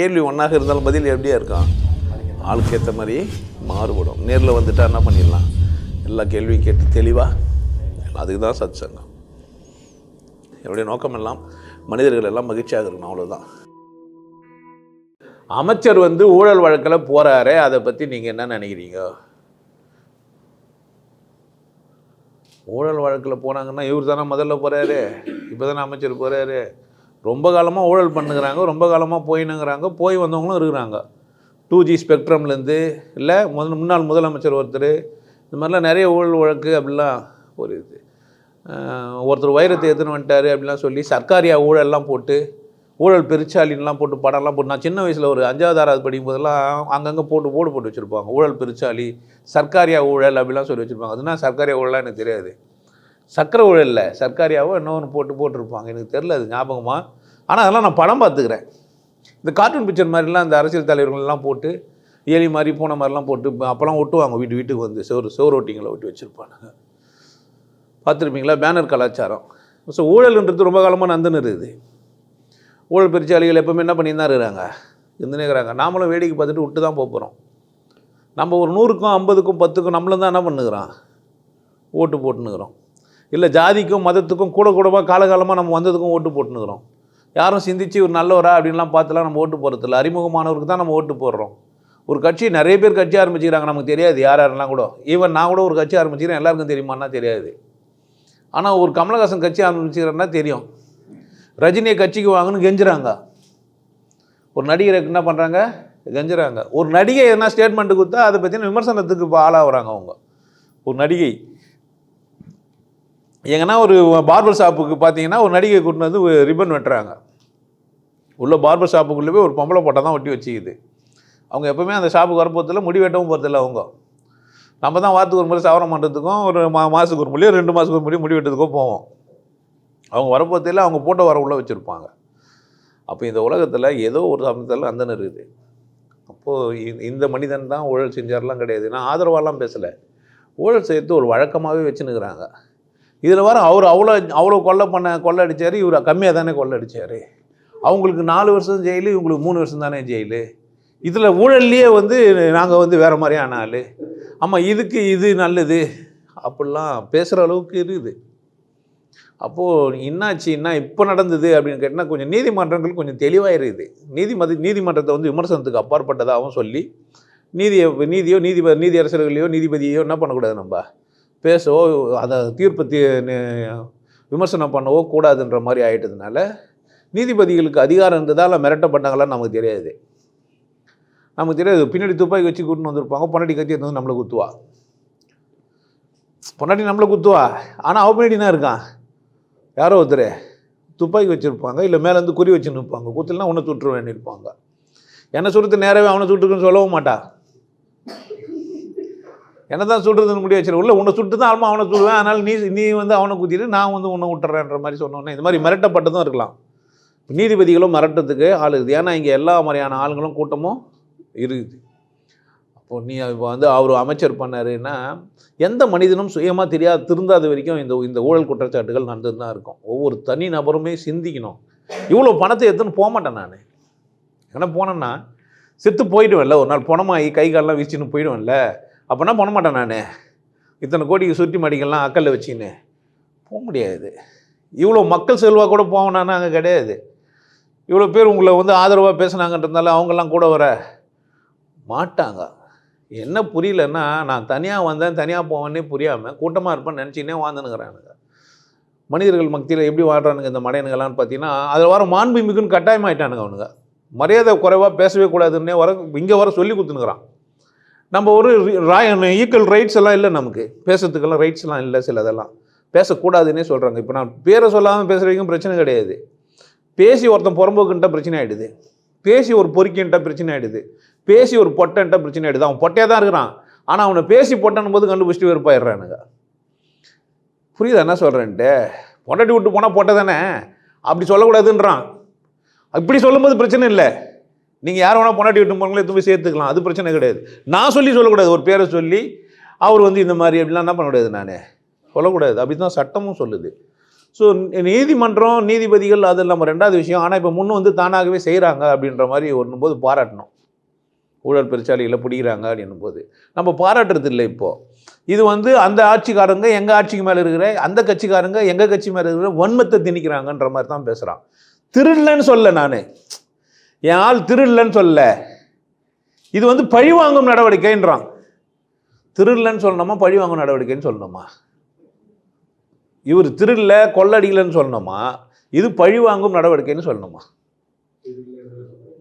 கேள்வி ஒன்றாக இருந்தாலும் பதில் எப்படியா இருக்கும்? ஆளுக்கு ஏற்ற மாதிரி மாறுபடும். நேரில் வந்துட்டால் என்ன பண்ணிடலாம்? எல்லா கேள்வியும் கேட்டு தெளிவாக அதுக்கு தான் சத் சங்கம் என்னுடைய நோக்கம் எல்லாம் மனிதர்கள் எல்லாம் மகிழ்ச்சியாக இருக்கணும் அவ்வளோதான் அமைச்சர் வந்து ஊழல் வழக்கில் போகிறாரே அதை பற்றி நீங்கள் என்ன நினைக்கிறீங்க? ஊழல் வழக்கில் போனாங்கன்னா இவர் தானே முதல்ல போகிறாரு இப்போ தானே அமைச்சர் போகிறாரு ரொம்ப காலமாக ஊழல் பண்ணுகிறாங்க ரொம்ப காலமாக போயினுங்கிறாங்க போய் வந்தவங்களும் இருக்கிறாங்க. டூ ஜி ஸ்பெக்ட்ரம்லேருந்து இல்லை முதல் முன்னாள் முதலமைச்சர் ஒருத்தர் இந்த மாதிரிலாம் நிறைய ஊழல் வழக்கு அப்படிலாம் ஒரு இது. ஒருத்தர் வைரத்தை எடுத்துன்னு வந்துட்டார் அப்படிலாம் சொல்லி சர்க்காரியா ஊழல்லாம் போட்டு ஊழல் பெருச்சாலின்லாம் போட்டு படம்லாம் போட்டு நான் சின்ன வயசில் ஒரு அஞ்சாவது ஆறாவது படிக்கும் போதெல்லாம் அங்கங்கே போட்டு போர்டு போட்டு வச்சுருப்பாங்க. ஊழல் பெருச்சாலி சர்க்காரியா ஊழல் அப்படிலாம் சொல்லி வச்சுருப்பாங்க. அதுனா சர்க்காரியா ஊழலாம் எனக்கு தெரியாது. சக்கரை ஊழலில் இல்லை. சர்க்காரியாவோ இன்னொன்று போட்டு போட்டிருப்பாங்க. எனக்கு தெரில அது ஞாபகமாக ஆனால் அதெல்லாம் நான் படம் பார்த்துக்கிறேன். இந்த கார்ட்டூன் பிக்சர் மாதிரிலாம் இந்த அரசியல் தலைவர்கள்லாம் போட்டு ஏலி மாதிரி பூனை மாதிரிலாம் போட்டு அப்போல்லாம் ஒட்டுவாங்க. வீட்டு வீட்டுக்கு வந்து சோறு சோறு ஓட்டிங்களை ஒட்டி வச்சுருப்பானுங்க பார்த்துருப்பீங்களா? பேனர் கலாச்சாரம். ஸோ ஊழல்ன்றது ரொம்ப காலமாக நந்துன்னு இருக்குது. ஊழல் பெருச்சாளிகள் எப்போவுமே என்ன பண்ணி தான் இருக்கிறாங்க. இருந்துனே இருக்கிறாங்க. நாமளும் வேடிக்கை பார்த்துட்டு விட்டு தான் போகிறோம் நம்ம ஒரு நூறுக்கும் ஐம்பதுக்கும் பத்துக்கும் நம்மளும் தான் என்ன பண்ணுகிறோம் ஓட்டு போட்டுனுக்குறோம் இல்லை ஜாதிக்கும் மதத்துக்கும் கூட கூடமாக காலகாலமாக நம்ம வந்ததுக்கும் ஓட்டு போட்டுனுக்குறோம் யாரும் சிந்திச்சு ஒரு நல்லவரா அப்படின்லாம் பார்த்துலாம் நம்ம ஓட்டு போடுறதில்ல அறிமுகமானவருக்கு தான் நம்ம ஓட்டு போடுறோம். ஒரு கட்சி நிறைய பேர் கட்சி ஆரம்பிச்சுக்கிறாங்க. நமக்கு தெரியாது யார் யாரெல்லாம் கூட. ஈவன் நான் கூட ஒரு கட்சி ஆரம்பிச்சுக்கிறேன். எல்லாருக்கும் தெரியுமான்னா தெரியாது. ஆனால் ஒரு கமலஹாசன் கட்சி ஆரம்பிச்சுக்கிறேன்னா தெரியும். ரஜினியை கட்சிக்கு வாங்கன்னு கெஞ்சுறாங்க. ஒரு நடிகரை என்ன பண்ணுறாங்க கெஞ்சுறாங்க. ஒரு நடிகை எதனா ஸ்டேட்மெண்ட்டு கொடுத்தா அதை பற்றின விமர்சனத்துக்கு இப்போ ஆளாகிறாங்க அவங்க. ஒரு நடிகை. எங்கன்னா ஒரு பார்பர் ஷாப்புக்கு பார்த்தீங்கன்னா ஒரு நடிகை கூட்டின்னு வந்து ரிப்பன் வெட்டுறாங்க. உள்ள பார்பர் ஷாப்புக்குள்ளே போய் ஒரு பொம்பளை போட்டால் தான் ஒட்டி வச்சுக்குது. அவங்க எப்போவுமே அந்த ஷாப்புக்கு வரப்போகிறதில்ல முடி வெட்டவும் போகிறதில்ல அவங்க. நம்ம தான் வாரத்துக்கு ஒரு முறை சவரம் பண்ணுறதுக்கும் ஒரு மா மாதத்துக்கு ஒரு முடியும் ரெண்டு மாதத்துக்கு ஒரு முறையோ முடி வெட்டுறதுக்கோ போவோம். அவங்க வரப்போகிறதில்ல அவங்க போட்ட வர உள்ளே வச்சுருப்பாங்க. அப்போ இந்த உலகத்தில் ஏதோ ஒரு சமயத்தில் அந்தன இருக்குது. அப்போது இந்த மனிதன் தான் ஊழல் செஞ்சார்லாம் கிடையாது. நான் ஆதரவாலாம் பேசலை. ஊழல் செய்யறது ஒரு வழக்கமாகவே வச்சுன்னுக்குறாங்க. இதில் வர அவர் அவ்வளோ அவ்வளோ கொள்ளை பண்ண கொள்ளை அடிச்சார் இவர் கம்மியாக தானே கொள்ளை அடிச்சார் அவங்களுக்கு நாலு வருஷம் ஜெயிலு இவங்களுக்கு மூணு வருஷம் தானே ஜெயிலு. இதில் ஊழல்லையே வந்து நாங்கள் வந்து வேறு மாதிரியான ஆள். ஆமாம் இதுக்கு இது நல்லது. அப்படிலாம் பேசுகிற அளவுக்கு இருக்குது. அப்போது என்னாச்சுன்னா இப்போ நடந்தது அப்படின்னு கேட்டால் கொஞ்சம் நீதிமன்றங்கள் கொஞ்சம் தெளிவாக இருக்குது. நீதிமதி நீதிமன்றத்தை வந்து விமர்சனத்துக்கு அப்பாற்பட்டதாகவும் சொல்லி நீதியை நீதியோ நீதிப நீதி அரசர்களையோ நீதிபதியோ என்ன பண்ணக்கூடாது நம்ம? பேசவோ அதை தீர்ப்பை தீ விமர்சனம் பண்ணவோ கூடாதுன்ற மாதிரி ஆயிட்டதுனால நீதிபதிகளுக்கு அதிகாரம் இருந்ததால் மிரட்டப்பட்டாங்களான்னு நமக்கு தெரியாது. நமக்கு தெரியாது. பின்னாடி துப்பாக்கி வச்சு கூட்டின்னு வந்திருப்பாங்க. பொன்னாடி கத்தி வந்து நம்மளை குத்துவா? பொன்னாடி நம்மளை குத்துவா? ஆனால் அவ பின்னாடி தான் இருக்கான்? யாரோ ஒருத்தர். துப்பாக்கி வச்சுருப்பாங்க. இல்லை மேலேருந்து குறி வச்சு நிற்பாங்க குத்துலனா உன்னை சுட்டுருவேன் இருப்பாங்க. என்னை சுடுறது நேரவே அவனை சுட்டுருக்குன்னு சொல்லவும் மாட்டா. என்ன தான் சொல்கிறதுன்னு முடிய வச்சிரு. உள்ள உன்னை சுட்டு தான் ஆல்மா அவனை சொல்லுவேன் அதனால் நீ நீ வந்து அவனை குத்திட்டு நான் வந்து உன்னை விட்டுறேன்ற மாதிரி சொன்னோன்னே இந்த மாதிரி மிரட்டப்பட்டதும் இருக்கலாம். நீதிபதிகளும் மிரட்டத்துக்கு ஆள் இருக்குது. ஏன்னா இங்கே எல்லா மாதிரியான ஆளுங்களும் கூட்டமும் இருக்குது. அப்போது நீ இப்போ வந்து அவர் அமைச்சர் பண்ணாருன்னா எந்த மனிதனும் சுயமாக தெரியாது திருந்தாத வரைக்கும் இந்த இந்த ஊழல் குற்றச்சாட்டுகள் நடந்து தான் இருக்கும். ஒவ்வொரு தனி நபருமே சிந்திக்கணும். இவ்வளோ பணத்தை எடுத்துன்னு போக மாட்டேன் நான். ஏன்னா போனேன்னா செத்து போயிடுவேன்ல. ஒரு நாள் பணமாகி கை காலெலாம் வீச்சின்னு போயிடுவேன்ல. அப்போனா பண்ண மாட்டேன் நான். இத்தனை கோடிக்கு சுற்றி மடிக்கலாம் அக்கல்ல வச்சின்னு. போக முடியாது. இவ்வளோ மக்கள் செல்வாக கூட போவேனானா அங்கே கிடையாது. இவ்வளோ பேர் உங்களை வந்து ஆதரவாக பேசுனாங்கன்றதுனால அவங்கெல்லாம் கூட வர மாட்டாங்க. என்ன புரியலன்னா நான் தனியாக வந்தேன் தனியாக போவேன்னே புரியாமல் கூட்டமாக இருப்பேன்னு நினச்சினே வாழ்ந்துனுங்கிறானுங்க மனிதர்கள் மத்தியில் எப்படி வாழ்கிறானுங்க இந்த மடையனுங்களான்னு பார்த்தீங்கன்னா அதில் வர மாண்புமிகுன்னு கட்டாயமாயிட்டானுங்க அவனுங்க. மரியாதை குறைவாக பேசவே கூடாதுன்னே வர இங்கே வர சொல்லி கொடுத்துனுக்குறான் நம்ம ஒரு ஈக்குவல் ரைட்ஸ் எல்லாம் இல்லை நமக்கு. பேசுறதுக்கெல்லாம் ரைட்ஸ் எல்லாம் இல்லை சிலதெல்லாம். பேசக்கூடாதுன்னே சொல்கிறாங்க இப்போ நான் பேரை சொல்லாமல் பேசுகிறவங்க வரைக்கும் பிரச்சனை கிடையாது. பேசி ஒருத்தன் புறம்போக்குன்ட்டா பிரச்சனை ஆகிடுது பேசி ஒரு பொறுக்கின்ட்டா பிரச்சனை ஆகிடுது பேசி ஒரு பொட்டன்ட்டா பிரச்சனை ஆகிடுது அவன் பொட்டையாக தான் இருக்கிறான். ஆனால் அவனை பேசி பொட்டனும் போது கண்டுபிடிச்சிட்டு வெறுப்பாயிடுறானுங்க. புரியுதா? என்ன சொல்கிறேன்ட்டு பொண்டாட்டி விட்டு போனால் பொட்டை தானே? அப்படி சொல்லக்கூடாதுன்றான். அப்படி சொல்லும்போது பிரச்சனை இல்லை. நீங்கள் யார் வேணால் பொண்டாட்டி விட்டு போனாங்களோ எதுவும் போய் சேர்த்துக்கலாம். அது பிரச்சனை கிடையாது. நான் சொல்லி சொல்லக்கூடாது. ஒரு பேரை சொல்லி அவர் வந்து இந்த மாதிரி அப்படிலாம் என்ன பண்ணக்கூடாது நான். சொல்லக்கூடாது. அப்படி தான் சட்டமும் சொல்லுது. ஸோ நீதிமன்றம் நீதிபதிகள் அது நம்ம ரெண்டாவது விஷயம் ஆனால் இப்போ முன்னும் வந்து தானாகவே செய்கிறாங்க அப்படின்ற மாதிரி ஒன்றும் போது பாராட்டணும். ஊழல் பெருச்சாளிகளை பிடிக்கிறாங்க அப்படின்னும் போது நம்ம பாராட்டுறது இல்லை இப்போது இது வந்து அந்த ஆட்சிக்காரங்க எங்கள் ஆட்சிக்கு மேலே இருக்கிற அந்த கட்சிக்காரங்க எங்கள் கட்சி மேலே இருக்கிற வன்மத்தை திணிக்கிறாங்கன்ற மாதிரி தான் பேசுகிறான் திருடலன்னு சொல்ல நான். என் ஆள் திருடலன்னு சொல்ல இது வந்து பழிவாங்கும் நடவடிக்கைன்றான். திருடலன்னு சொல்லணுமா பழிவாங்கும் நடவடிக்கைன்னு சொல்லணுமா? இவர் திருடல கொள்ளடிக்கலன்னு சொல்லணுமா? இது பழிவாங்கும் நடவடிக்கைன்னு சொல்லணுமா?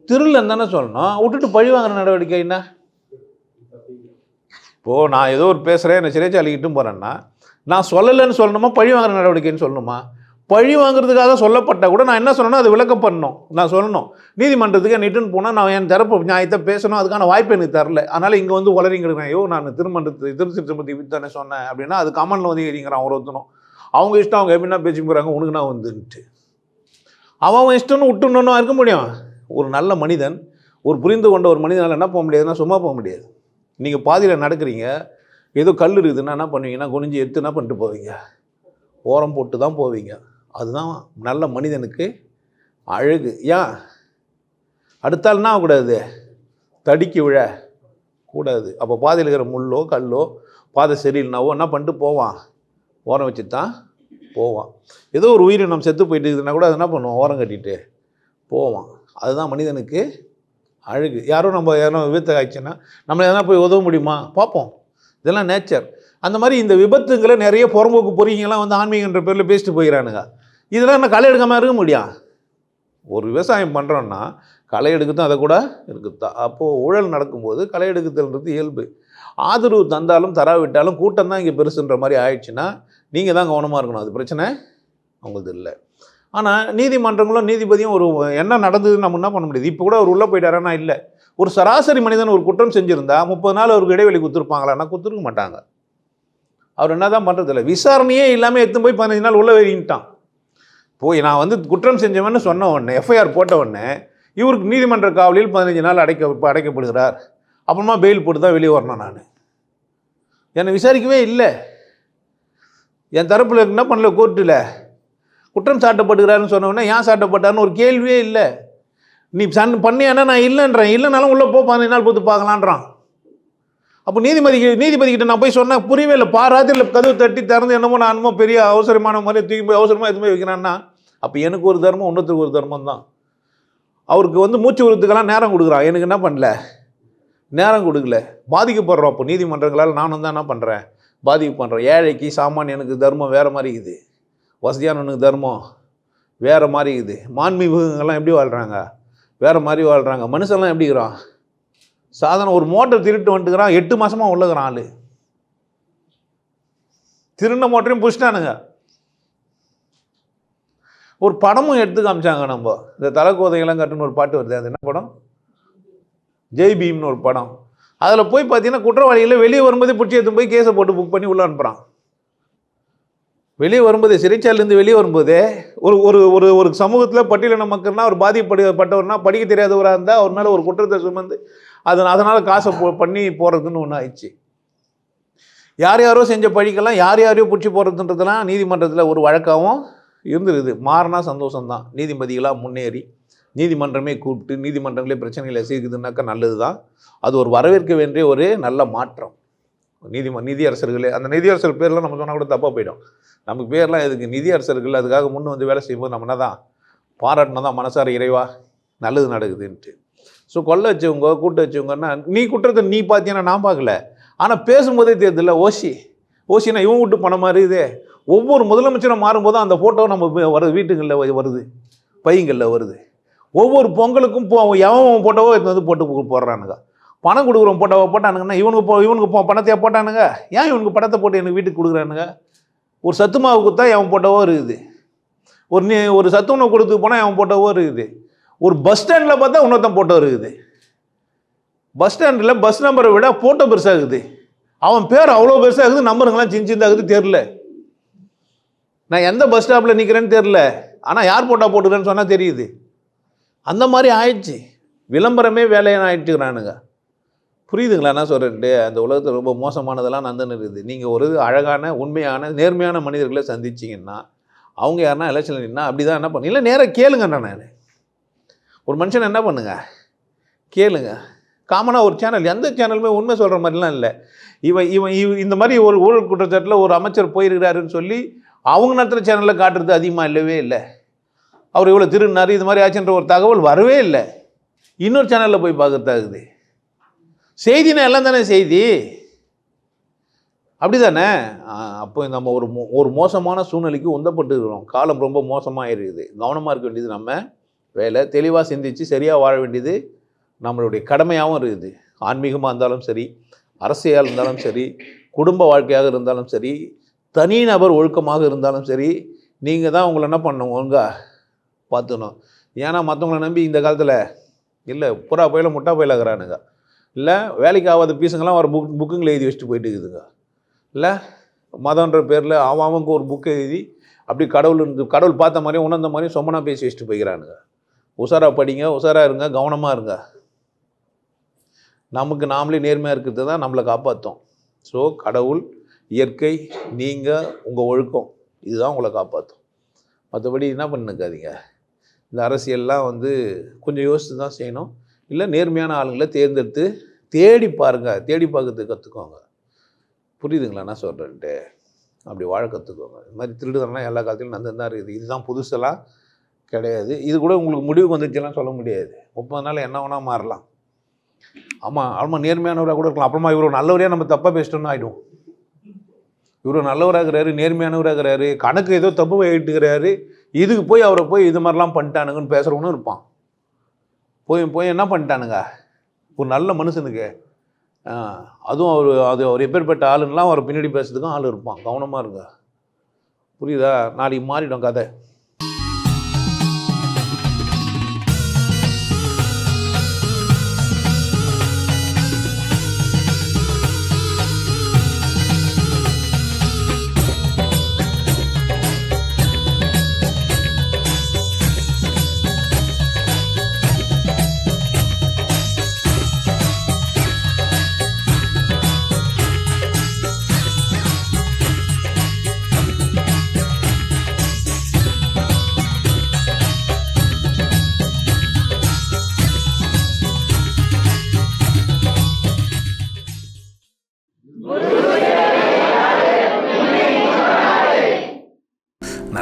திருடலன்னு தானே சொல்லணும். விட்டுட்டு பழி வாங்குற நடவடிக்கை என்ன? இப்போது நான் ஏதோ ஒரு பேசுகிறேன் என்னை சிறைச்சாலை போகிறேன்னா நான் சொல்லலைன்னு சொல்லணுமா பழி வாங்குற நடவடிக்கைன்னு சொல்லணுமா? பழி வாங்குறதுக்காக சொல்லப்பட்டால் கூட நான் என்ன சொல்லணும் அது விளக்கம் பண்ணணும். நான் சொல்லணும். நீதிமன்றத்துக்கு நிட்டுன்னு போனால் நான் என் தரப்பு நியாயத்தை பேசணும். அதுக்கான வாய்ப்பு எனக்கு தரல. அதனால் இங்கே வந்து உளறிங்கிறேன் ஐயோ நான் திருமணத்து திருச்சிற்றம்பதி வித்தானே சொன்னேன் அப்படின்னா அது கமனில் வந்து எரிங்கிறான் ஒரு ஒருத்தனும். அவங்க இஷ்டம் அவங்க எப்படின்னா பேச்சு போகிறாங்க உனக்கு நான் வந்துன்ட்டு. அவன் அவன் இஷ்டம்னு விட்டுணுன்னு இருக்க முடியும். ஒரு நல்ல மனிதன் ஒரு புரிந்து கொண்ட ஒரு மனிதனால் என்ன போக முடியாதுன்னா சும்மா போக முடியாது. நீங்கள் பாதியில் நடக்கிறீங்க. ஏதோ கல் இருக்குதுன்னா என்ன பண்ணுவீங்கன்னா குனிஞ்சு எடுத்து என்ன பண்ணிட்டு போவீங்க? ஓரம் போட்டு தான் போவீங்க. அதுதான் நல்ல மனிதனுக்கு அழகு. ஏன் அடுத்தால் என்ன ஆகக்கூடாது? தடிக்கி விழ கூடாது. அப்போ பாதையில் இருக்கிற முள்ளோ கல்லோ பாதை சரியில்லைனாவோ என்ன பண்ணிட்டு போவான்? ஓரம் வச்சு தான் போவான். ஏதோ ஒரு உயிரினம் செத்து போயிட்டு இருக்குதுன்னா கூட அது என்ன பண்ணுவான் ஓரம் கட்டிட்டு போவான். அதுதான் மனிதனுக்கு அழகு. யாரும் நம்ம யாரும் விபத்து ஆச்சுன்னா நம்மளை எதனா போய் உதவ முடியுமா? பார்ப்போம். இதெல்லாம் நேச்சர் அந்த மாதிரி இந்த விபத்துங்களை நிறைய புறம்போக்கு பொறிங்கெல்லாம் வந்து ஆன்மீகன்ற பேரில் பேசிட்டு போயிடறானுங்க இதெல்லாம் என்ன களை எடுக்காமல் இருக்க முடியும் ஒரு விவசாயம் பண்ணுறோன்னா களை எடுக்கத்தும் அதை கூட இருக்குதான் அப்போது ஊழல் நடக்கும்போது களை எடுக்குதல்ன்றது இயல்பு. ஆதரவு தந்தாலும் தராவிட்டாலும் கூட்டம் தான் இங்கே பெருசுன்ற மாதிரி ஆயிடுச்சுன்னா நீங்கள் தான் கவனமாக இருக்கணும். அது பிரச்சனை அவங்களது இல்லை. ஆனால் நீதிமன்றங்களும் நீதிபதியும் ஒரு என்ன நடந்ததுன்னு நம்ம என்ன பண்ண முடியாது? இப்போ கூட அவர் உள்ளே போயிட்டாரானா இல்லை. ஒரு சராசரி மனிதன் ஒரு குற்றம் செஞ்சுருந்தா முப்பது நாள் அவருக்கு இடைவெளி கொடுத்துருப்பாங்களான்னா கொடுத்துருக்க மாட்டாங்க. அவர் என்ன தான் பண்ணுறதில்ல விசாரணையே இல்லாமல் எடுத்து போய் பதினஞ்சு நாள் உள்ளே வெளியிட்டான். போய் நான் வந்து குற்றம் செஞ்சவன்னு சொன்ன உடனே எஃப்ஐஆர் போட்ட உடனே இவருக்கு நீதிமன்ற காவலில் பதினஞ்சு நாள் அடைக்க இப்போ அடைக்கப்படுகிறார். அப்புறமா பெயில் போட்டு தான் வெளியே வரணும் நான். என்னை விசாரிக்கவே இல்லை. என் தரப்பில் என்ன பண்ணல கோர்ட்டில். குற்றம் சாட்டப்படுகிறாருன்னு சொன்ன ஏன் சாட்டப்பட்டார்னு ஒரு கேள்வியே இல்லை. நீ சன் பண்ணியானா நான் இல்லைன்றேன். இல்லைனாலும் உள்ளே போ பதினஞ்சு நாள் பொறுத்து பார்க்கலான்றான். அப்போ நீதிபதி நீதிபதி கிட்ட நான் போய் சொன்னேன் புரியவே இல்லை. பாராத்திரில் கதவு தட்டி திறந்து என்னமோ நான் என்னமோ பெரிய அவசரமான மாதிரி தூக்கி போய் அவசரமாக எதுவுமே வைக்கிறான்னா அப்போ எனக்கு ஒரு தர்மம் இன்னொருத்தருக்கு ஒரு தர்மம் தான். அவருக்கு வந்து மூச்சு விடுறதுக்கெல்லாம் நேரம் கொடுக்குறான் எனக்கு என்ன பண்ணல? நேரம் கொடுக்கல. பாதிக்கப்படுறோம் அப்போ நீதிமன்றங்களால் நானும் தான் என்ன பண்ணுறேன் பாதிப்பு பண்ணுறேன் ஏழைக்கு சாமானியனுக்கு தர்மம் வேறு மாதிரி இருக்குது. வசதியானவனுக்கு தர்மம் வேறு மாதிரி இருக்குது. மான்மீகங்கள்லாம் எப்படி வாழ்கிறாங்க வேறு மாதிரி வாழ்கிறாங்க மனுஷன்லாம் எப்படி இருக்கிறான்? சாதாரண ஒரு மோட்டர் திருட்டு வந்துட்டுக்கிறான் எட்டு மாதமாக உள்ளகிறான் ஆள். திருண்ட மோட்டரையும் பிடிச்சிட்டானுங்க. ஒரு படமும் எடுத்து காமிச்சாங்க நம்ம. இந்த தலைக்கோதையெல்லாம் கட்டுன்னு ஒரு பாட்டு வருது. அது என்ன படம்? ஜெய் பீம்னு ஒரு படம். அதில் போய் பார்த்தீங்கன்னா குற்றவாளிகளில் வெளியே வரும்போதே பிடிச்சி எடுத்து போய் கேஸை போட்டு புக் பண்ணி உள்ளே அனுப்புகிறான் வெளியே வரும்போது சிறைச்சாலேருந்து வெளியே வரும்போதே ஒரு ஒரு ஒரு ஒரு சமூகத்தில் பட்டியலின மக்கள்னா ஒரு பாதிக்கப்பட்டவர்னா படிக்க தெரியாதவராக இருந்தால் அவர் மேலே ஒரு குற்றத்தை சுமந்து அது அதனால் காசை போ பண்ணி போகிறதுன்னு ஒன்று ஆயிடுச்சு. யார் யாரோ செஞ்ச பழிக்கெல்லாம் யார் யாரையோ பிடிச்சி போகிறதுன்றதுலாம் நீதிமன்றத்தில் ஒரு வழக்காகவும் இருந்துருது மாறினா சந்தோஷம்தான். நீதிபதிகளாக முன்னேறி நீதிமன்றமே கூப்பிட்டு நீதிமன்றங்களே பிரச்சனைகளை சீர்க்குதுனாக்கா நல்லது தான் அது ஒரு வரவேற்க வேண்டிய ஒரு நல்ல மாற்றம். நீதிம நிதியரசர்களே அந்த நிதியரசர் பேர்லாம் நம்ம சொன்னால் கூட தப்பாக போயிடும். நமக்கு பேர்லாம் எதுக்கு? நிதியரசர்கள் அதுக்காக முன்னே வந்து வேலை செய்யும்போது நம்ம என்ன தான் பாராட்டினா தான் மனசார இறைவா நல்லது நடக்குதுன்ட்டு. ஸோ கொள்ள வச்சவங்க கூட்ட வச்சவங்கன்னா நீ குற்றத்தை நீ பார்த்தீங்கன்னா நான் பார்க்கல ஆனால் பேசும்போதே தெரியல ஓசி. ஓசினா இவன் விட்டு பணம் மாதிரி இதே. ஒவ்வொரு முதலமைச்சரும் மாறும்போது அந்த ஃபோட்டோ நம்ம வருது வீட்டுகளில் வருது பையங்களில் வருது. ஒவ்வொரு பொங்கலுக்கும் போ எவன் போட்டோவோ இது வந்து போட்டு போடுறானுங்க. பணம் கொடுக்குறவன் போட்டோவை போட்டானுங்கன்னா இவனுக்கு போ இவனுக்கு போ பணத்தையா போட்டானுங்க? ஏன் இவனுக்கு பணத்தை போட்டு எனக்கு வீட்டுக்கு கொடுக்குறானுங்க? ஒரு சத்து மாவு கொடுத்தா எவன் போட்டோவோ இருக்குது. ஒரு நீ ஒரு சத்து உணவு கொடுத்து போனால் எவன் போட்டோவோ இருக்குது. ஒரு பஸ் ஸ்டாண்டில் பார்த்தா இன்னொருத்தன் போட்டோ இருக்குது. பஸ் ஸ்டாண்டில் பஸ் நம்பரை விட ஃபோட்டோ பெருசாகுது. அவன் பேர் அவ்வளோ பெருசாகுது நம்பருங்கெல்லாம் சின்ன சின்னதாகுது தெரில நான் எந்த பஸ் ஸ்டாப்பில் நிற்கிறேன்னு தெரில ஆனால் யார் போட்டால் போட்டுக்கிறேன்னு சொன்னால் தெரியுது. அந்த மாதிரி ஆயிடுச்சு. விளம்பரமே வேலையான ஆயிடுச்சுக்கிறானுங்க புரியுதுங்களா என்ன சொல்கிறேன்ட்டு அந்த உலகத்தில் ரொம்ப மோசமானதெல்லாம் நடந்துன்னு இருக்குது. நீங்கள் ஒரு அழகான உண்மையான நேர்மையான மனிதர்களை சந்திச்சிங்கன்னா அவங்க யாருன்னா எலெக்ஷனில் நின்னா அப்படி தான் என்ன பண்ணு இல்லை நேராக கேளுங்கண்ணா நான். ஒரு மனுஷன் என்ன பண்ணுங்க? கேளுங்க. காமனாக ஒரு சேனல் எந்த சேனலுமே உண்மை சொல்கிற மாதிரிலாம் இல்லை. இவன் இவன் இவ இந்த மாதிரி ஒரு ஊழல் குற்றச்சாட்டில் ஒரு அமைச்சர் போயிருக்கிறாருன்னு சொல்லி அவங்க நடத்துகிற சேனலில் காட்டுறது அதிகமாக இல்லவே இல்லை. அவர் இவ்வளோ திருநாரு இது மாதிரி ஆச்சுன்ற ஒரு தகவல் வரவே இல்லை. இன்னொரு சேனலில் போய் பார்க்குறதாகுது. செய்தினா எல்லாம் தானே செய்தி. அப்படி தானே அப்போ நம்ம ஒரு மோ ஒரு மோசமான சூழ்நிலைக்கு உந்தப்பட்டு இருக்கிறோம். காலம் ரொம்ப மோசமாக இருக்குது கவனமாக இருக்க வேண்டியது நம்ம வேலை. தெளிவாக சிந்திச்சு சரியாக வாழ வேண்டியது நம்மளுடைய கடமையாகவும் இருக்குது. ஆன்மீகமாக இருந்தாலும் சரி அரசியலாக இருந்தாலும் சரி குடும்ப வாழ்க்கையாக இருந்தாலும் சரி தனிநபர் ஒழுக்கமாக இருந்தாலும் சரி நீங்கள் தான் உங்களை என்ன பண்ணணும்? ஒழுங்கா பார்த்துக்கணும். ஏன்னா மற்றவங்கள நம்பி இந்த காலத்தில் இல்லை புறா பயில முட்டா போயில இருக்கிறானுங்க. இல்லை வேலைக்கு ஆகாத பீஸுங்கெல்லாம் ஒரு புக் புக்குங்களை எழுதி வச்சுட்டு போயிட்டு இருக்குதுங்க. இல்லை மதன்ற பேரில் அவன் அவனுக்கு ஒரு புக்கை எழுதி அப்படி கடவுள் இருந்து கடவுள் பார்த்த மாதிரியும் உணர்ந்த மாதிரியும் சொமனாக பேசி வச்சுட்டு போய்க்கிறானுங்க. உஷாரா படிங்க உஷாராக இருங்க கவனமாக இருங்க. நமக்கு நாமளே நேர்மையாக இருக்கிறது தான் நம்மளை காப்பாற்றும் ஸோ கடவுள் இயற்கை நீங்கள் உங்கள் ஒழுக்கம். இதுதான் உங்களை காப்பாற்றும் மற்றபடி என்ன பண்ணுக்காதீங்க. இந்த அரசியல்லாம் வந்து கொஞ்சம் யோசித்து தான் செய்யணும். இல்லை நேர்மையான ஆளுங்களை தேர்ந்தெடுத்து தேடி பாருங்கள் தேடி பார்க்கறதுக்கு கற்றுக்கோங்க புரியுதுங்களா? என்ன சொல்கிறேன்ட்டு அப்படி வாழ கற்றுக்கோங்க இது மாதிரி திருடுதலாம் எல்லா காலத்திலும் நடந்து தான் இருக்குது. இதுதான் புதுசெல்லாம் கிடையாது. இது கூட உங்களுக்கு முடிவுக்கு வந்துச்சுலாம் சொல்ல முடியாது. முப்பது நாள் என்ன வேணால் மாறலாம். ஆமாம் ஆமாம் நேர்மையானவராக கூட இருக்கலாம். அப்புறமா இவர் நல்லவரையாக நம்ம தப்பாக பேசிட்டோம்னு ஆகிடும் இவர் நல்லவராக நேர்மையானவராகிறாரு நேர்மையானவராக கணக்கு ஏதோ தப்பு வைட்டுக்கிறாரு இதுக்கு போய் அவரை போய் இது மாதிரிலாம் பண்ணிட்டானுங்கன்னு பேசுகிறவனும் இருப்பான். போய் போய் என்ன பண்ணிட்டானுங்க? ஒரு நல்ல மனுஷனுக்கு. ஆ, அதுவும் அவர் அது அவர் எப்பேற்பட்ட ஆளுன்னெலாம் அவர் பின்னாடி பேசுறதுக்கும் ஆள் இருப்பான். கவனமாக இருங்க. புரியுதா? நாளைக்கு மாறிடும் கதை.